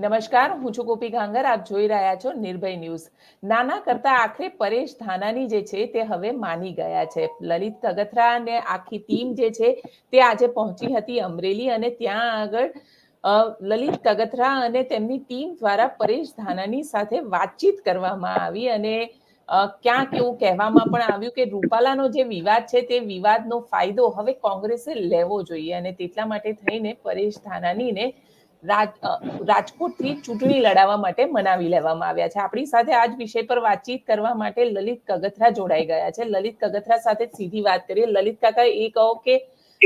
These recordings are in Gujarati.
નમસ્કાર, હું છું ગોપી ગાંગર, આપ જોઈ રહ્યા છો નિર્ભય ન્યૂઝ. નાના કરતા આખરે પરેશ ધાનાની જે છે તે હવે માની ગયા છે. લલિત તગથરા અને આખી ટીમ જે છે તે આજે પહોંચી હતી અમરેલી અને ત્યાં આગળ લલિત તગથરા અને તેમની ટીમ દ્વારા પરેશ ધાનાની સાથે વાતચીત કરવામાં આવી અને ક્યાંક એવું કહેવામાં પણ આવ્યું કે રૂપાલાનો જે વિવાદ છે તે વિવાદનો ફાયદો હવે કોંગ્રેસે લેવો જોઈએ અને તેટલા માટે થઈને પરેશ ધાનાનીને રાજકોટથી ચૂંટણી લડાવવા માટે મનાવી લેવામાં આવ્યા છે. આપણી સાથે આજ વિષય પર વાતચીત કરવા માટે લલિત કગથરા જોડાઈ ગયા છે. લલિત કગથરા સાથે સીધી વાત કરીએ. લલિત કાકા, એ કહો કે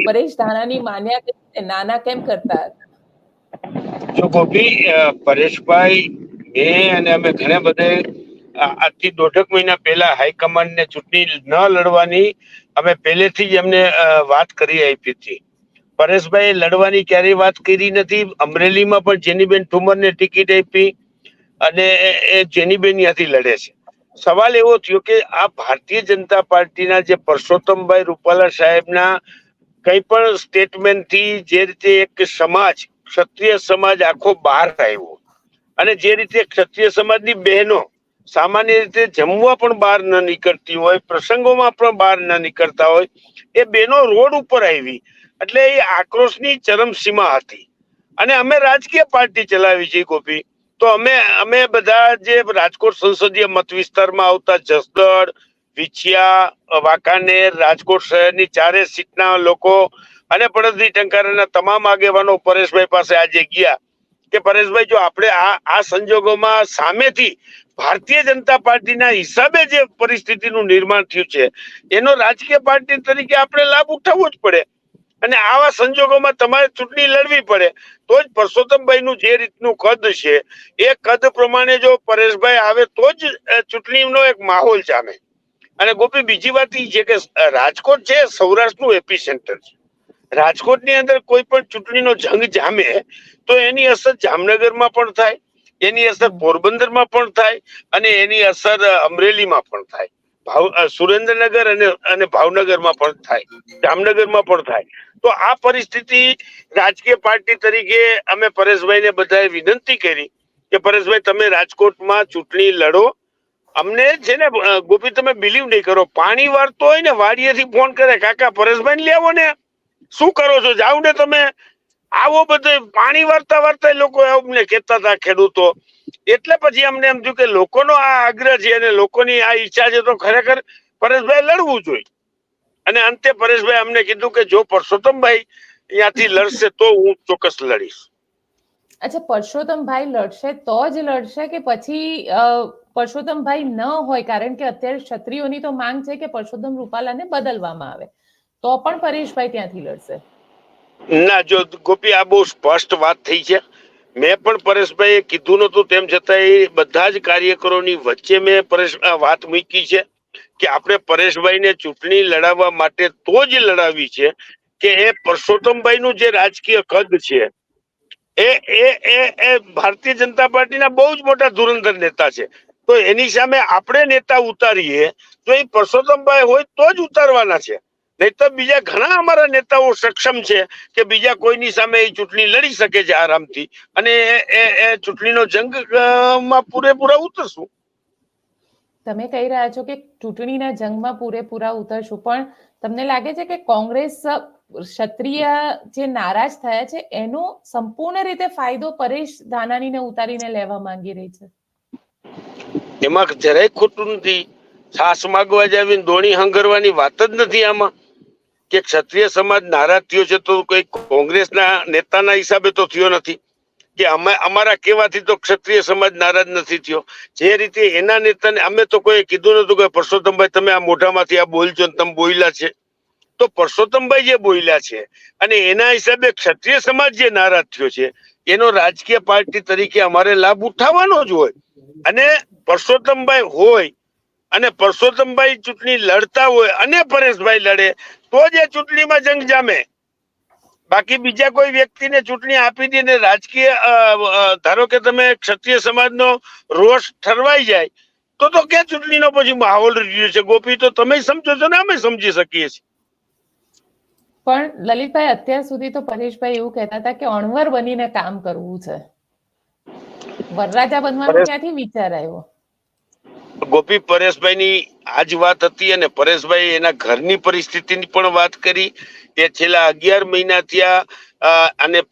પરેશ ધાનાની માન્યા નાના કેમ કરતા? જો ગોપી પરેશભાઈ, એ અને અમે ઘણા બધે આજથી દોઢક મહિના પહેલા હાઈકમાન્ડ ને ચૂંટણી ન લડવાની અમે પહેલેથી જ એમને વાત કરી આપી હતી. પરેશભાઈ લડવાની ક્યારેય વાત કરી નથી. અમરેલીમાં પણ જેનીબેન ઠુમરને ટિકિટ આપી અને એ- જેનીબેન ત્યાંથી લડે છે. સવાલ એવો થયો કે આ ભારતીય જનતા પાર્ટીના જે પરસોત્તમભાઈ રૂપાલા સાહેબના કઈ પણ સ્ટેટમેન્ટથી જે રીતે એક સમાજ, ક્ષત્રિય સમાજ આખો બહાર આવ્યો અને જે રીતે ક્ષત્રિય સમાજની બહેનો સામાન્ય રીતે જમવા પણ બહાર ન નીકળતી હોય, પ્રસંગોમાં પણ બહાર ન નીકળતા હોય એ બેનો રોડ ઉપર આવી. એટલે એ આક્રોશની ચરમસીમા હતી. અને અમે રાજકીય પાર્ટી ચલાવી છે ગોપી. તો અમે અમે બધા જે રાજકોટ સંસદીય મત વિસ્તારમાં આવતા જસદણ, વિછિયા, વાંકાનેર, રાજકોટ શહેરની ચારે સીટના લોકો અને પડદરી ટંકારાના તમામ આગેવાનો પરેશભાઈ પાસે આજે ગયા. કે પરેશભાઈ, જો આપણે આ આ સંજોગોમાં સામેથી ભારતીય જનતા પાર્ટીના હિસાબે જે પરિસ્થિતિનું નિર્માણ થયું છે, એનો રાજકીય પાર્ટી તરીકે આપણે લાભ ઉઠાવવો જ પડે. અને આવા સંજોગોમાં તમારે ચૂંટણી લડવી પડે. તો જ પરસોત્તમભાઈ નું જે રીતનું કદ છે, એ કદ પ્રમાણે જો પરેશભાઈ આવે, તો જ ચૂંટણીનો એક માહોલ જામે. અને ગોપી, બીજી વાત એ છે કે રાજકોટ છે, સૌરાષ્ટ્રનું એપી સેન્ટર છે. રાજકોટની અંદર કોઈ પણ ચૂંટણીનો જંગ જામે, તો એની અસર જામનગરમાં પણ થાય, એની અસર પોરબંદરમાં પણ થાય અને એની અસર અમરેલીમાં પણ થાય. ભાવ સુરેન્દ્રનગર અને અને ભાવનગરમાં પણ થાય, જામનગરમાં પણ થાય. તો આ પરિસ્થિતિ રાજકીય પાર્ટી તરીકે અમે પરેશભાઈને બધાએ વિનંતી કરી કે, પરેશભાઈ, તમે રાજકોટમાં ચૂંટણી લડો. અમને છે ને ગોપી, તમે બિલીવ નહીં કરો. પાણી વાળતો હોય ને વાડીએથી ફોન કરે, કાકા પરેશભાઈ લેવો ને. શું કરો છો? જાવ ને તમે. આવો બધે, પાણી વરતા વરતા લોકો અમને કહેતા હતા ખેડૂતો. એટલે પછી અમને એમ થયું કે લોકોનો આ આગ્રહ છે અને લોકોની આ ઈચ્છા છે તો ખરેખર પરેશભાઈ લડવું જોઈએ. અને અંતે પરેશભાઈ અમને કીધું કે જો પરસોત્તમભાઈ અહીંયાથી લડશે તો હું ચોક્કસ લડીશ. અચ્છા, પરસોત્તમભાઈ લડશે તો જ લડશે કે પછી પરસોત્તમભાઈ ન હોય? કારણ કે અત્યારે ક્ષત્રિયોની તો માંગ છે કે પરસોત્તમ રૂપાલાને બદલવામાં આવે. તો પણ પરેશભાઈ ત્યાંથી લડશે. ના, જો ગોપી, આ બહુ સ્પષ્ટ વાત થઈ છે. મેં પણ પરેશભાઈએ કીધું નતું તેમ છતાં એ બધા જ કાર્યકરોની વચ્ચે મેં પરેશ વાત મૂકી છે કે આપણે પરેશભાઈને ચૂંટણી લડાવવા માટે તો જ લડાવી છે કે એ પરસોત્તમભાઈનું જે રાજકીય કદ છે, એ એ એ એ ભારતીય જનતા પાર્ટીના બહુ જ મોટા ધુરંધર નેતા છે. તો એની સામે આપણે નેતા ઉતારીએ, તો એ પરસોત્તમભાઈ હોય તો જ ઉતારવાના છે. નહીતર બીજા ઘણા અમારા નેતાઓ સક્ષમ છે કે બીજા કોઈની સામે એ ચૂંટણી લડી શકે છે આરામથી. અને એ એ- ચૂંટણીનો જંગમાં પૂરેપૂરા ઉતરશું. તમે કહી રહ્યા છો કે ચૂંટણીના જંગમાં પૂરેપૂરા ઉતરશું પણ તમને લાગે છે કે કોંગ્રેસ ક્ષત્રિય જે નારાજ થયા છે એનો સંપૂર્ણ રીતે ફાયદો પરેશ ધાનાણીને ઉતારીને લેવા માંગી રહી છે? એમાં જરાય ખોટું નથી. છાસ માગવા જાવીને દોણી હંગરવાની વાત જ નથી આમાં. કે ક્ષત્રિય સમાજ નારાજ થયો છે તો કોઈ કોંગ્રેસના નેતાના હિસાબે તો થયો નથી. કે અમે, અમારા કહેવાથી તો ક્ષત્રિય સમાજ નારાજ નથી થયો. જે રીતે એના નેતાને, અમે તો કોઈ કીધું નતું કે પરસોત્તમભાઈ તમે આ મોઢામાંથી આ બોલજો તમે બોલ્યા છે. તો પરસોત્તમભાઈ જે બોલ્યા છે અને એના હિસાબે ક્ષત્રિય સમાજ જે નારાજ થયો છે, એનો રાજકીય પાર્ટી તરીકે અમારે લાભ ઉઠાવવાનો જ હોય. અને પરસોત્તમભાઈ હોય અને પરસોત્તમભાઈ ચૂંટણી લડતા હોય અને પરેશભાઈ લડે તો જ એ ચૂંટણીમાં જંગ જામે. બાકી બીજા કોઈ વ્યક્તિને ચૂંટણી આપી દે રાજકીય ધારો કે તમે ક્ષત્રિય સમાજનો રોષ ઠરવાઈ જાય તો તો કે ચૂંટણીનો પછી માહોલ રહ્યો છે? ગોપી તો તમે સમજો છો ને અમે સમજી શકીએ છીએ. પણ લલિતભાઈ અત્યાર સુધી તો પરેશભાઈ એવું કહેતા હતા કે અણવર બનીને કામ કરવું છે. વરરાજા બનવાનો ક્યાંથી વિચાર આવ્યો? ગોપી પરેશભાઈની આ જ વાત હતી અને પરેશભાઈ એના ઘરની પરિસ્થિતિની પણ વાત કરી એ છેલ્લા અગિયાર મહિના થયા અને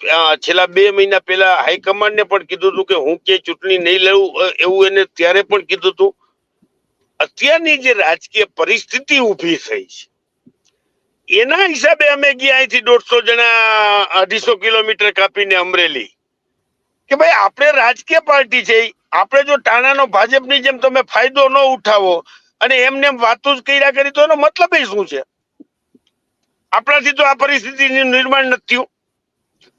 છેલ્લા બે મહિના પહેલા હાઈકમાન્ડને પણ કીધું હતું કે હું કે ચૂંટણી નહીં લઉં એવું એને ત્યારે પણ કીધું હતું. અત્યારની જે રાજકીય પરિસ્થિતિ ઊભી થઈ છે, એના હિસાબે અમે ગયા અહીંથી દોઢસો જણા, અઢીસો કિલોમીટર કાપીને અમરેલી, કે ભાઈ આપણે રાજકીય પાર્ટી છે આપણે જો ટાણાનો ભાજપની જેમ તમે ફાયદો ન ઉઠાવો અને એમને એમ વાતો જ કર્યા કરી, તો એનો મતલબ શું છે? આપણાથી તો આ પરિસ્થિતિનું નિર્માણ નથી થયું.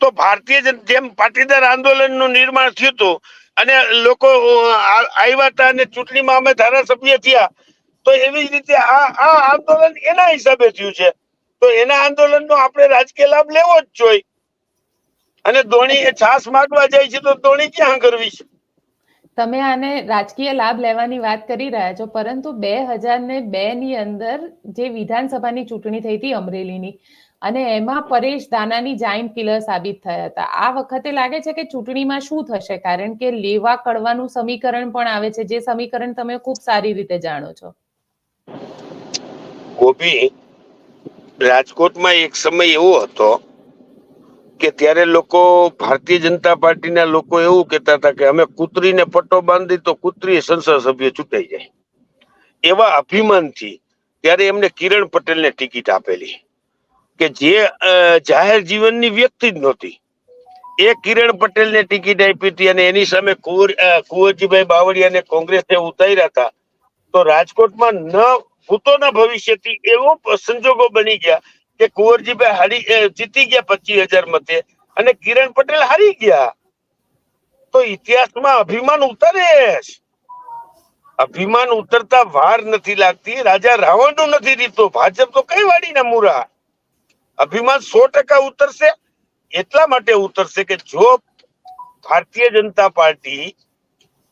તો ભારતીય જેમ પાટીદાર આંદોલનનું નિર્માણ થયું હતું અને લોકો આવ્યા હતા અને ચૂંટણીમાં અમે ધારાસભ્ય થયા, તો એવી જ રીતે આ આ આંદોલન એના હિસાબે થયું છે. તો એના આંદોલનનો આપણે રાજકીય લાભ લેવો જ જોઈએ. અને ધોની એ છાસ માગવા જાય છે, તો ધોણી ક્યાં કરવી છે? તમે આને રાજકીય લાભ લેવાની વાત કરી રહ્યા છો, પરંતુ બે હજાર ને બે ની અંદર જે વિધાનસભાની ચૂંટણી થઈ હતી અમરેલીની, અને એમાં પરેશ દાનાની જાઇન્ટ કિલર સાબિત થયા હતા. આ વખતે લાગે છે કે ચૂંટણીમાં શું થશે? કારણ કે લેવા કડવાનું સમીકરણ પણ આવે છે. જે સમીકરણ તમે ખૂબ સારી રીતે જાણો છો. ગોપી, રાજકોટમાં એક સમય એવો હતો કે ત્યારે લોકો ભારતીય જનતા પાર્ટીના લોકો એવું કહેતા હતા કે અમે કૂતરીને પટ્ટો બાંધી તો કૂતરી સંસદ સભ્ય ચૂંટાઈ જાય. એવા અભિમાનથી ત્યારે એમને કિરણ પટેલને ટિકિટ આપેલી. કે જે જાહેર જીવનની વ્યક્તિ જ નહોતી. એ કિરણ પટેલને ટિકિટ આપી હતી અને એની સામે કુંવર કુંવરજીભાઈ બાવળિયાને કોંગ્રેસે ઉતાર્યા હતા. તો રાજકોટમાં ન ભૂતોના ભવિષ્યથી એવો સંજોગો બની ગયા કે કુંવરજીભાઈ હારી જીતી ગયા પચીસ હજાર મતે અને કિરણ પટેલ હારી ગયા. તો ઇતિહાસમાં અભિમાન ઉતરે અભિમાન ઉતરતા વાર નથી લાગતી, રાજા રાવણનું નથી રીતો ભાજપ તો કઈ વાડીના મુરા? અભિમાન સો ટકા ઉતરશે, એટલા માટે ઉતરશે કે જો ભારતીય જનતા પાર્ટી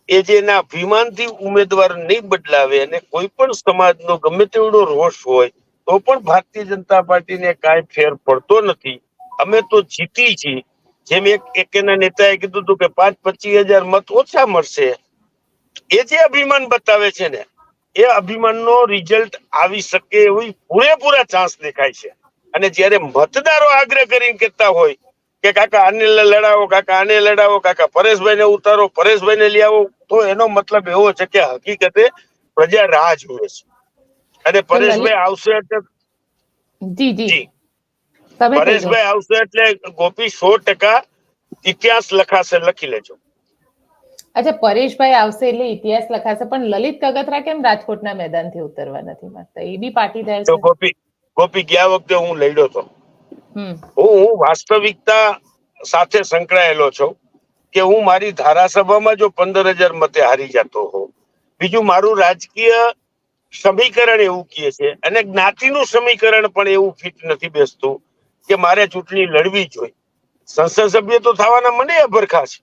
એ જે એના અભિમાનથી ઉમેદવાર નહીં બદલાવે અને કોઈ પણ સમાજનો ગમે તેવડો રોષ હોય તો પણ ભારતીય જનતા પાર્ટીને કાંઈ ફેર પડતો નથી. અમે તો જીતી છીએ. જેમ એક એક નેતાએ કીધું હતું કે પાંચ પચીસ હજાર મત ઓછા મળશે. એ જે અભિમાન બતાવે છે ને, એ અભિમાનનો રિઝલ્ટ આવી શકે એવી પૂરેપૂરા ચાન્સ દેખાય છે. અને જ્યારે મતદારો આગ્રહ કરીને કહેતા હોય કે કાકા આને લડાવો, કાકા આને લડાવો, કાકા પરેશભાઈને ઉતારો, પરેશભાઈને લઈ આવો, તો એનો મતલબ એવો છે કે હકીકતે પ્રજા રાહ જોવે છે. અને પરેશભાઈ આવશે એટલે જી જી. પરેશભાઈ આવશે એટલે ગોપી સો ટકા ઇતિહાસ લખાશે લખી લેજો. અચ્છા પરેશભાઈ આવશે એટલે ઇતિહાસ લખાશે પણ લલિત કગથરા કેમ રાજકોટના મેદાનથી ઉતરવા નથી માંગતા? એ બી પાટીદાર છે. ગોપી ગોપી ગયા વખતે હું લડ્યો તો. હું હું વાસ્તવિકતા સાથે સંકળાયેલો છું કે હું મારી ધારાસભામાં જો પંદર હજાર મતે હારી જતો હોઉં. બીજું મારું રાજકીય સમીકરણ એવું કહે છે. અને જ્ઞાતિનું સમીકરણ પણ એવું ફિટ નથી બેસતું કે મારે ચૂંટણી લડવી જોઈએ સંસદ સભ્ય તો થવાના મને અભરખા છે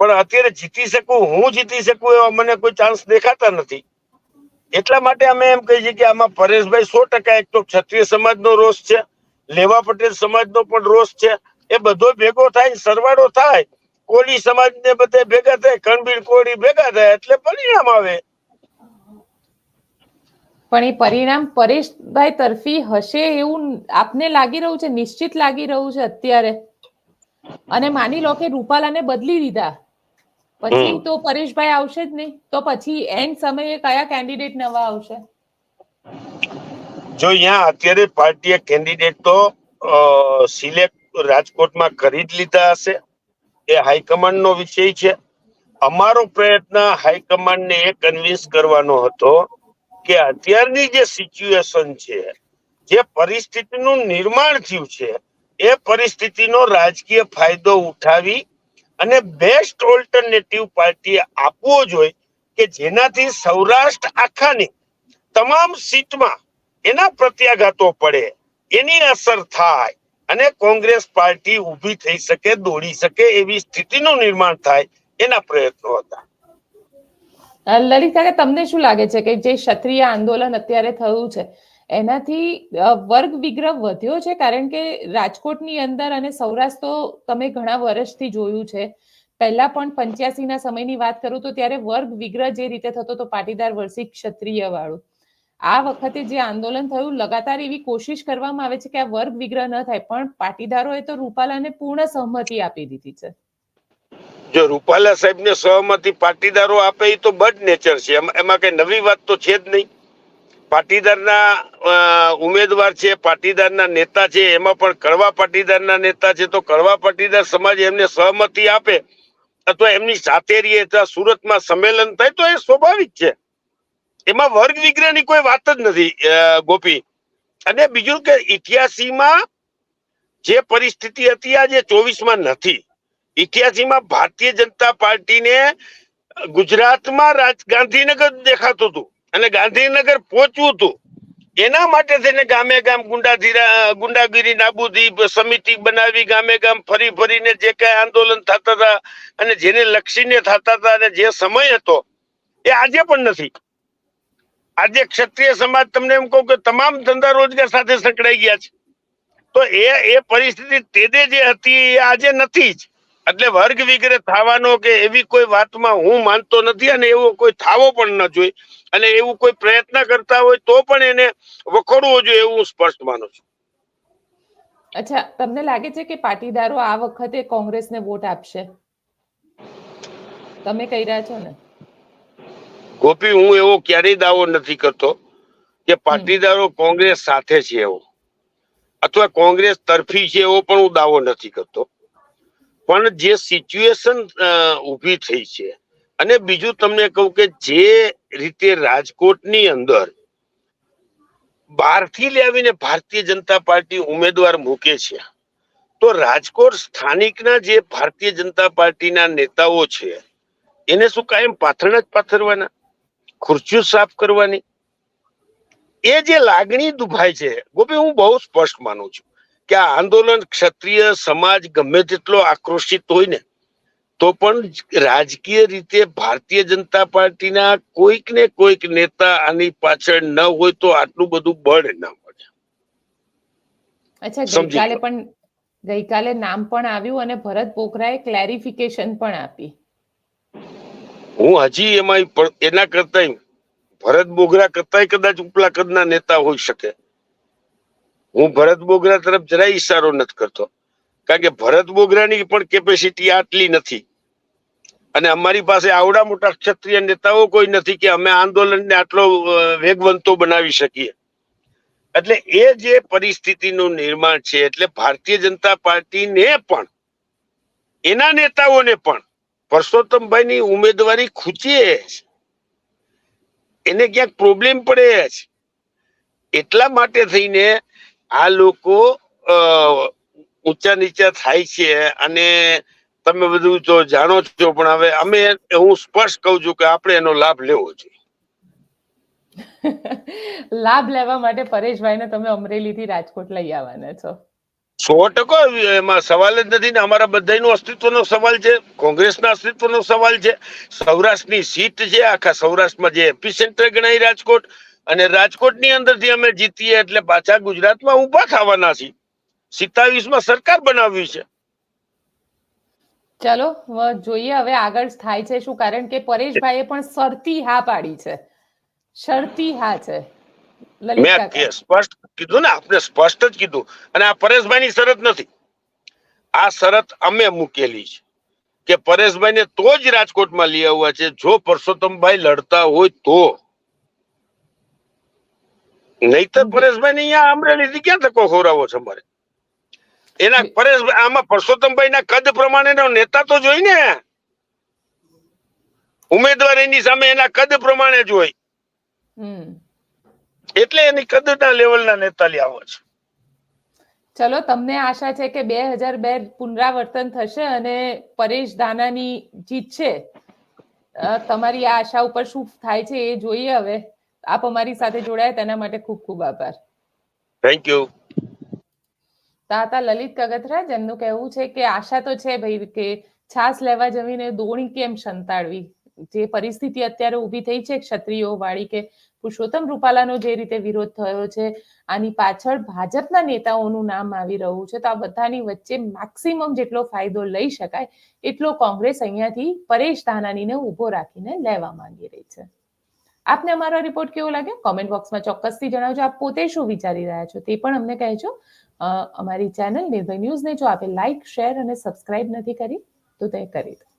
પણ અત્યારે જીતી શકું, હું જીતી શકું એવા મને કોઈ ચાન્સ દેખાતા નથી. એટલા માટે અમે એમ કહીએ છીએ કે આમાં પરેશભાઈ સો ટકા એક તો ક્ષત્રિય સમાજનો રોષ છે, લેવા પટેલ સમાજનો પણ રોષ છે. એ બધો ભેગો થાય, સરવાળો થાય. કોળી સમાજને બધે ભેગા થાય, કણબીર કોળી ભેગા થાય, એટલે પરિણામ આવે. પણ એ પરિણામ પરેશભાઈ તરફી હશે એવું આપને લાગી રહ્યું છે? નિશ્ચિત લાગી રહ્યું છે અત્યારે? અને માની લો કે રૂપાલાને બદલી દીધા. પછી તો પરેશભાઈ આવશે જ નહીં. તો પછી એન્ડ સમયે કયા કેન્ડિડેટ નવા આવશે? જો અહીંયા અત્યારે પાર્ટીએ કેન્ડિડેટ તો સિલેક્ટ રાજકોટમાં કરી જ લીધા હશે. એ હાઈકમાન્ડ નો વિષય છે. અમારો પ્રયત્ન હાઈકમાન્ડને એ કન્વિન્સ કરવાનો હતો કે અત્યારની જે સિચ્યુએશન છે, જે પરિસ્થિતિનું નિર્માણ થયું છે, એ પરિસ્થિતિનો રાજકીય ફાયદો ઉઠાવી અને બેસ્ટ ઓલ્ટરનેટિવ પાર્ટી આપવો જોઈએ કે જેનાથી સૌરાષ્ટ્ર આખાની તમામ સીટમાં એના પ્રત્યાઘાતો પડે, એની અસર થાય અને કોંગ્રેસ પાર્ટી ઊભી થઈ શકે, દોડી શકે એવી સ્થિતિનું નિર્માણ થાય એના પ્રયત્નો હતા. લલિત કે તમને શું લાગે છે કે જે ક્ષત્રિય આંદોલન અત્યારે થયું છે, એનાથી વર્ગ વિગ્રહ વધ્યો છે? કારણ કે રાજકોટની અંદર અને સૌરાષ્ટ્ર તો તમે ઘણા વર્ષથી જોયું છે. પહેલા પણ પંચ્યાસી ના સમયની વાત કરું તો ત્યારે વર્ગ વિગ્રહ જે રીતે થતો તો પાટીદાર વર્ષી ક્ષત્રિય વાળું આ વખતે જે આંદોલન થયું, લગાતાર એવી કોશિશ કરવામાં આવે છે કે આ વર્ગ વિગ્રહ ન થાય, પણ પાટીદારોએ તો રૂપાલાને પૂર્ણ સહમતિ આપી દીધી છે. જો રૂપાલા સાહેબને સહમતી પાટીદારો આપે એ તો બડ નેચર છે. એમાં કઈ નવી વાત તો છે જ નહીં. પાટીદારના ઉમેદવાર છે, પાટીદારના નેતા છે, એમાં પણ કડવા પાટીદારના નેતા છે, તો કડવા પાટીદાર સમાજ એમને સહમતી આપે, અથવા એમની સાથે રહીએ સુરતમાં સંમેલન થાય, તો એ સ્વાભાવિક છે. એમાં વર્ગ વિગ્રહની કોઈ વાત જ નથી ગોપી. અને બીજું કે ઇતિહાસીમાં જે પરિસ્થિતિ હતી આજે ચોવીસમાં નથી. ઇતિહાસીમાં ભારતીય જનતા પાર્ટીને ગુજરાતમાં રાજ ગાંધીનગર દેખાતું હતું અને ગાંધીનગર પહોંચવું હતું. એના માટે થઈને ગામે ગામ ગુંડાધીરા, ગુંડાગીરી, નાબૂદી સમિતિ બનાવી, ગામે ગામ ફરી ફરીને જે કઈ આંદોલન થતા હતા અને જેને લક્ષીને થતા હતા અને જે સમય હતો, એ આજે પણ નથી. આજે ક્ષત્રિય સમાજ તમને એમ કહું કે તમામ ધંધા રોજગાર સાથે સંકળાઈ ગયા છે. તો એ એ પરિસ્થિતિ તેદે જે હતી એ આજે નથી જ. એટલે વર્ગ વિગ્રહ થવાનો કે એવી કોઈ વાતમાં હું માનતો નથી અને એવો કોઈ થાવો પણ ન જોઈએ અને એવું કોઈ પ્રયત્ન કરતા હોય તો પણ એને વખોડવો જોઈએ એવું હું સ્પષ્ટ માનું છું. અચ્છા તમને લાગે છે કે પાટીદારો આ વખતે કોંગ્રેસને વોટ આપશે? તમે કહી રહ્યા છો ને? ગોપી હું એવો ક્યારેય દાવો નથી કરતો કે પાટીદારો કોંગ્રેસ સાથે છે એવો. અથવા કોંગ્રેસ તરફી છે એવો પણ હું દાવો નથી કરતો. પણ જે સિચ્યુએશન ઊભી થઈ છે. અને બીજું તમને કહું કે જે રીતે રાજકોટની અંદર બહારથી લાવીને ભારતીય જનતા પાર્ટી ઉમેદવાર મૂકે છે, તો રાજકોટ સ્થાનિકના જે ભારતીય જનતા પાર્ટીના નેતાઓ છે, એને શું કાયમ પાથરણા જ પાથરવાના? ખુરશીઓ સાફ કરવાની? એ જે લાગણી દુભાય છે, ગોપી, હું બહુ સ્પષ્ટ માનું છું. કે આ આંદોલન ક્ષત્રિય સમાજ ગમે તેટલો આક્રોશિત હોય ને તો પણ રાજકીય રીતે ભારતીય જનતા પાર્ટીના કોઈક ને કોઈક નેતા આની પાછળ ન હોય તો આટલું બધું બળ ના મળે અચ્છા ગઈકાલે પણ ગઈકાલે નામ પણ આવ્યું અને ભરત બોકરાએ ક્લેરિફિકેશન પણ આપી. હું હજી એમાં એના કરતા ભરત બોગરા કરતા કદાચ ઉપલા કદના નેતા હોઈ શકે. હું ભરત બોગરા તરફ જરાય ઈશારો નથી કરતો. કારણ કે ભરત બોગરાની પણ કેપેસિટી આટલી નથી. અને અમારી પાસે આવડા મોટા ક્ષત્રિય નેતાઓ કોઈ નથી કે અમે આંદોલનને આટલો વેગવંતો બનાવી શકીએ. એટલે એ જે પરિસ્થિતિનું નિર્માણ છે, એટલે ભારતીય જનતા પાર્ટીને પણ, એના નેતાઓને પણ, પરસોત્તમભાઈની ઉમેદવારી ખૂચીએ છે એને ક્યાંક પ્રોબ્લેમ પડે છે એટલા માટે થઈને આ લોકો ઊંચા નીચા થાય છે અને તમે બધું તો જાણો છો પણ હવે અમે હું સ્પષ્ટ કહું છું કે આપણે એનો લાભ લેવો જોઈએ. લાભ લેવા માટે પરેશભાઈને તમે અમરેલીથી રાજકોટ લઈ આવવાના છો. સો ટકો એમાં સવાલ જ નથી ને અમારા બધાનો અસ્તિત્વનો સવાલ છે કોંગ્રેસના અસ્તિત્વનો સવાલ છે સૌરાષ્ટ્રની સીટ છે આખા સૌરાષ્ટ્રમાં જે એપી સેન્ટર ગણાય રાજકોટ અને રાજકોટની અંદરથી અમે જીતીએ એટલે પાછા ગુજરાતમાં ઊભા થવાના છીએ. સિત્તાવીસમાં સરકાર બનાવવી છે. ચલો જોઈએ હવે આગળ થાય છે શું કારણ કે પરેશભાઈએ પણ શરતી હા પાડી છે. શરતી હા છે. મેં સ્પષ્ટ કીધું ને આપણે સ્પષ્ટ જ કીધું. અને આ પરેશભાઈની શરત નથી. આ શરત અમે મૂકેલી છે કે પરેશભાઈને તો જ રાજકોટમાં લઈ આવવા છે. જો પરસોત્તમભાઈ લડતા હોય તો. નહીતર પરેશભાઈ અહીંયા અમરેલીથી ક્યાં ધક્કો ખવડાવો છે મારે એના પરેશભાઈ આમાં પરસોત્તમભાઈ ના કદ પ્રમાણેનો નેતા તો જોઈ ને? ઉમેદવાર એની સામે એના કદ પ્રમાણે જોઈ. એટલે એની કદના લેવલના નેતા લઈ છે. ચલો તમને આશા છે કે બે હજાર બે પુનરાવર્તન થશે અને પરેશ દાનાની જીત છે. તમારી આ આશા ઉપર શું થાય છે એ જોઈએ હવે. આપ અમારી સાથે જોડાયા તેના માટે ખૂબ ખૂબ આભાર. થેન્ક યુ તાતા લલિત કગથરા જેમનું કહેવું છે કે આશા તો છે ભાઈ કે છાસ લેવા જમીને દોણી કેમ સંતાડવી? જે પરિસ્થિતિ અત્યારે ઊભી થઈ છે ક્ષત્રિયો વાળી કે પુરુષોત્તમ રૂપાલાનો જે રીતે વિરોધ થયો છે આની પાછળ ભાજપના નેતાઓનું નામ આવી રહ્યું છે તો આ બધાની વચ્ચે મેક્સિમમ જેટલો ફાયદો લઈ શકાય એટલો કોંગ્રેસ અહીંયાથી પરેશ ધાનાનીને ઊભો રાખીને લેવા માંગી રહી છે. આપને અમારો રિપોર્ટ કેવો લાગે કોમેન્ટ બોક્સમાં ચોક્કસથી જણાવજો. આપ પોતે શું વિચારી રહ્યા છો તે પણ અમને કહેજો. અમારી ચેનલ નિર્ભય ન્યૂઝને જો આપે લાઇક શેર અને સબસ્ક્રાઇબ નથી કરી, તો તે કરી દો.